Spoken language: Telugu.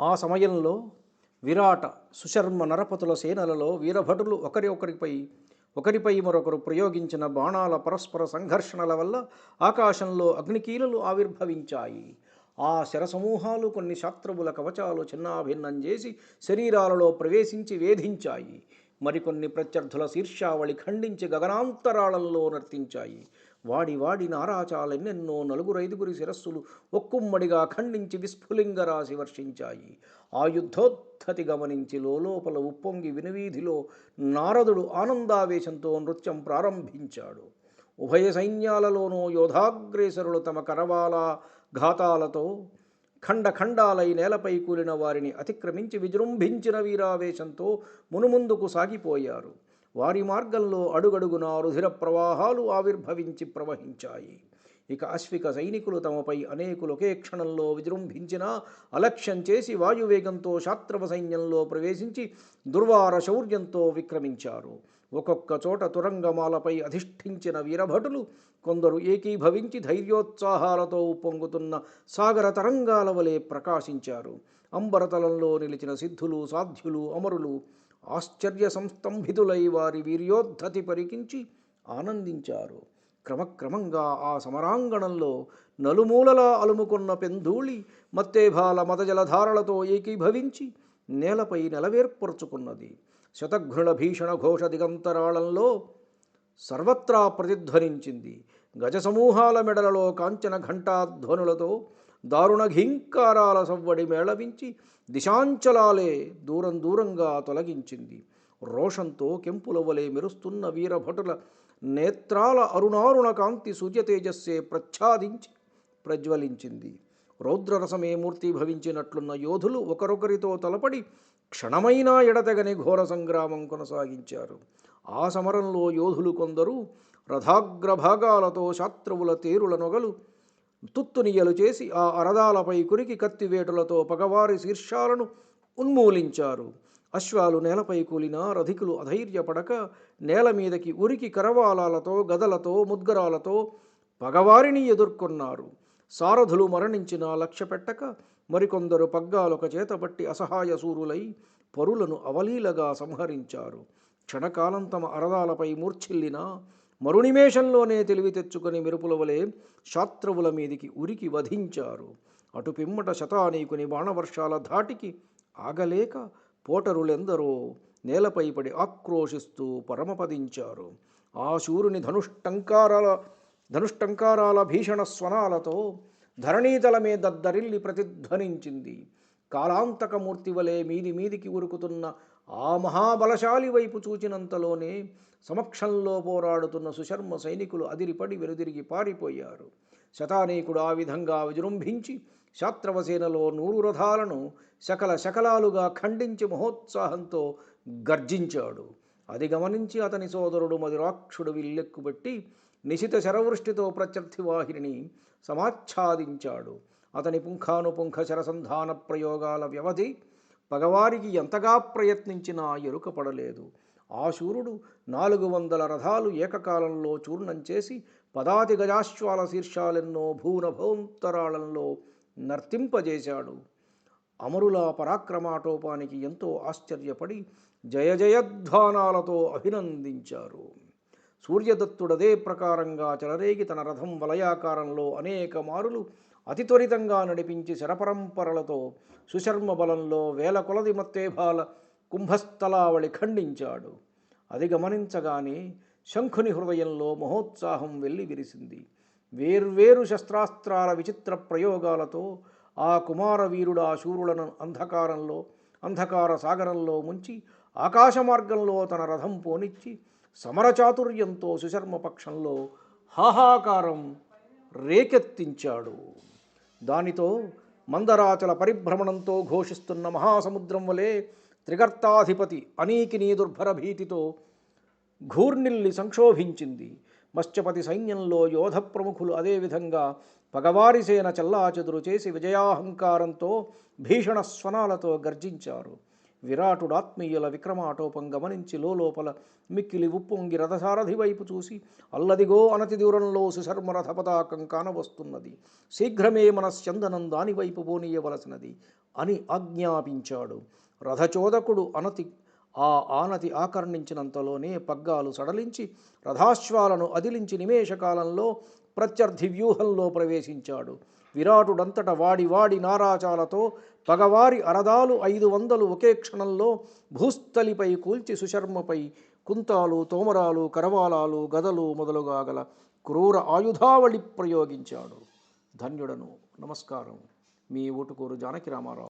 ఆ సమయంలో విరాట సుశర్మ నరపతుల సేనలలో వీరభటులు ఒకరి ఒకరిపై ఒకరిపై మరొకరు ప్రయోగించిన బాణాల పరస్పర సంఘర్షణల వల్ల ఆకాశంలో అగ్నికీలలు ఆవిర్భవించాయి. ఆ శరసమూహాలు కొన్ని శత్రువుల కవచాలు చిన్నాభిన్నం చేసి శరీరాలలో ప్రవేశించి వేధించాయి. మరికొన్ని ప్రత్యర్థుల శీర్షావళి ఖండించి గగనాంతరాళంలో నర్తించాయి. వాడి వాడి నారాచాలెన్నెన్నో నలుగురైదుగురి శిరస్సులు ఒక్కుమ్మడిగా ఖండించి విస్ఫులింగ రాశి వర్షించాయి. ఆ యుద్ధోద్ధతి గమనించి లోపల ఉప్పొంగి వినవీధిలో నారదుడు ఆనందావేశంతో నృత్యం ప్రారంభించాడు. ఉభయ సైన్యాలలోనూ యోధాగ్రేసరులు తమ కరవాల ఘాతాలతో ఖండఖండాలై నేలపై కూలిన వారిని అతిక్రమించి విజృంభించిన వీరావేశంతో మునుముందుకు సాగిపోయారు. వారి మార్గంలో అడుగడుగునా రుధిర ప్రవాహాలు ఆవిర్భవించి ప్రవహించాయి. ఇక అశ్విక సైనికులు తమపై అనేకులు ఒకే క్షణంలో విజృంభించిన అలక్ష్యం చేసి వాయువేగంతో శాత్రవ సైన్యంలో ప్రవేశించి దుర్వార శౌర్యంతో విక్రమించారు. ఒక్కొక్క చోట తురంగమాలపై అధిష్ఠించిన వీరభటులు కొందరు ఏకీభవించి ధైర్యోత్సాహాలతో ఉప్పొంగుతున్న సాగర తరంగాల వలె ప్రకాశించారు. అంబరతలంలో నిలిచిన సిద్ధులు సాధ్యులు అమరులు ఆశ్చర్య సంస్తంభితులై వారి వీర్యోద్ధతి పరికించి ఆనందించారు. క్రమక్రమంగా ఆ సమరాంగణంలో నలుమూలలా అలుముకున్న పెంధూళి మత్తేభాల మదజలధారలతో ఏకీభవించి నేలపై నెలవేర్పరుచుకున్నది. శతఘ్నుల భీషణ ఘోష దిగంతరాళంలో సర్వత్రా ప్రతిధ్వనించింది. గజ సమూహాల మెడలలో కాంచన ఘంటాధ్వనులతో దారుణ ఘింకారాల సవ్వడి మేళవించి దిశాంచలాలే దూరం దూరంగా తొలగించింది. రోషంతో కెంపుల వలె మెరుస్తున్న వీరభటుల నేత్రాల అరుణారుణ కాంతి సూర్యతేజస్సే ప్రచ్ఛాదించి ప్రజ్వలించింది. రౌద్రరసమే మూర్తి భవించినట్లున్న యోధులు ఒకరొకరితో తలపడి క్షణమైనా ఎడతెగని ఘోర సంగ్రామం కొనసాగించారు. ఆ సమరంలో యోధులు కొందరు రథాగ్రభాగాలతో శాత్రువుల తేరుల నొగలు తుత్తునియలు చేసి ఆ అరదాలపై కురికి కత్తివేటులతో పగవారి శీర్షాలను ఉన్మూలించారు. అశ్వాలు నేలపై కూలినా రధికులు అధైర్యపడక నేల మీదకి ఉరికి కరవాలాలతో గదలతో ముద్గరాలతో పగవారిని ఎదుర్కొన్నారు. సారథులు మరణించిన లక్ష్య పెట్టక మరికొందరు పగ్గాలొక చేతబట్టి అసహాయ సూరులై పరులను అవలీలగా సంహరించారు. క్షణకాలం తమ అరదాలపై మూర్ఛిల్లిన మరునిమేషంలోనే తెలివి తెచ్చుకొని మెరుపుల వలె శాత్రువుల మీదికి ఉరికి వధించారు. అటు పిమ్మట శతానీకుని బాణవర్షాల ధాటికి ఆగలేక పోటరులెందరో నేలపై పడి ఆక్రోశిస్తూ పరమపదించారు. ఆ శూరుని ధనుష్టంకారాల ధనుష్టంకారాల భీషణ స్వనాలతో ధరణీతలమే దద్దరిల్లి ప్రతిధ్వనించింది. కాలాంతకమూర్తి వలె మీది మీదికి ఉరుకుతున్న ఆ మహాబలశాలి వైపు చూచినంతలోనే సమక్షంలో పోరాడుతున్న సుశర్మ సైనికులు అదిరిపడి వెనుదిరిగి పారిపోయారు. శతానేకుడు ఆ విధంగా విజృంభించి శాత్రవసేనలో నూరు రథాలను శకల శకలాలుగా ఖండించి మహోత్సాహంతో గర్జించాడు. అది గమనించి అతని సోదరుడు మధురాక్షుడు విల్లెక్కుబట్టి నిశిత శరవృష్టితో ప్రత్యర్థివాహిని సమాచ్ఛాదించాడు. అతని పుంఖానుపుంఖ శరసంధాన ప్రయోగాల వ్యవధి పగవారికి ఎంతగా ప్రయత్నించినా ఎరుకపడలేదు. ఆ శూరుడు నాలుగు వందల రథాలు ఏకకాలంలో చూర్ణం చేసి పదాతి గజాశ్వాల శీర్షాలెన్నో భూనభోంతరాళంలో నర్తింపజేశాడు. అమరుల పరాక్రమాటోపానికి ఎంతో ఆశ్చర్యపడి జయ జయధ్వానాలతో అభినందించారు. సూర్యదత్తుడదే ప్రకారంగా చెలరేగి తన రథం వలయాకారంలో అనేక మారులు అతి త్వరితంగా నడిపించి శరపరంపరలతో సుశర్మ బలంలో వేల కొలది మత్తేభాల కుంభస్థలావళి ఖండించాడు. అది గమనించగానే శంఖుని హృదయంలో మహోత్సాహం వెళ్ళి విరిసింది. వేర్వేరు శస్త్రాస్త్రాల విచిత్ర ప్రయోగాలతో ఆ కుమారవీరుడు ఆ శూరులను అంధకారంలో అంధకార సాగరంలో ముంచి ఆకాశ మార్గంలో తన రథం పోనిచ్చి సమరచాతుర్యంతో సుశర్మ పక్షంలో హాహాకారం రేకెత్తించాడు. దానితో మందరాచల పరిభ్రమణంతో ఘోషిస్తున్న మహాసముద్రం వలె త్రిగర్తాధిపతి అనీకినీ దుర్భర భీతితో ఘూర్నిల్లి సంక్షోభించింది. మత్స్యపతి సైన్యంలో యోధ ప్రముఖులు అదేవిధంగా పగవారిసేన చెల్లాచెదురు చేసి విజయాహంకారంతో భీషణ స్వనాలతో గర్జించారు. విరాటుడాత్మీయుల విక్రమాటోపం గమనించి లోపల మిక్కిలి ఉప్పొంగి రథసారథి వైపు చూసి అల్లదిగో అనతి దూరంలో సుశర్మ రథపతాకం కానవస్తున్నది. శీఘ్రమే మన స్యందనం వైపు పోనీయవలసినది అని ఆజ్ఞాపించాడు. రథచోదకుడు అనతి ఆ ఆనతి ఆకర్ణించినంతలోనే పగ్గాలు సడలించి రథాశ్వాలను అదిలించి నిమేషకాలంలో ప్రత్యర్థి వ్యూహంలో ప్రవేశించాడు. విరాటుడంతట వాడి వాడి నారాచాలతో పగవారి అరదాలు ఐదు వందలు ఒకే క్షణంలో భూస్థలిపై కూల్చి సుశర్మపై కుంతాలు తోమరాలు కరవాలాలు గదలు మొదలుగా గల క్రూర ఆయుధావళి ప్రయోగించాడు. ధన్యుడను. నమస్కారం. మీ ఊటుకూరు జానకి రామారావు.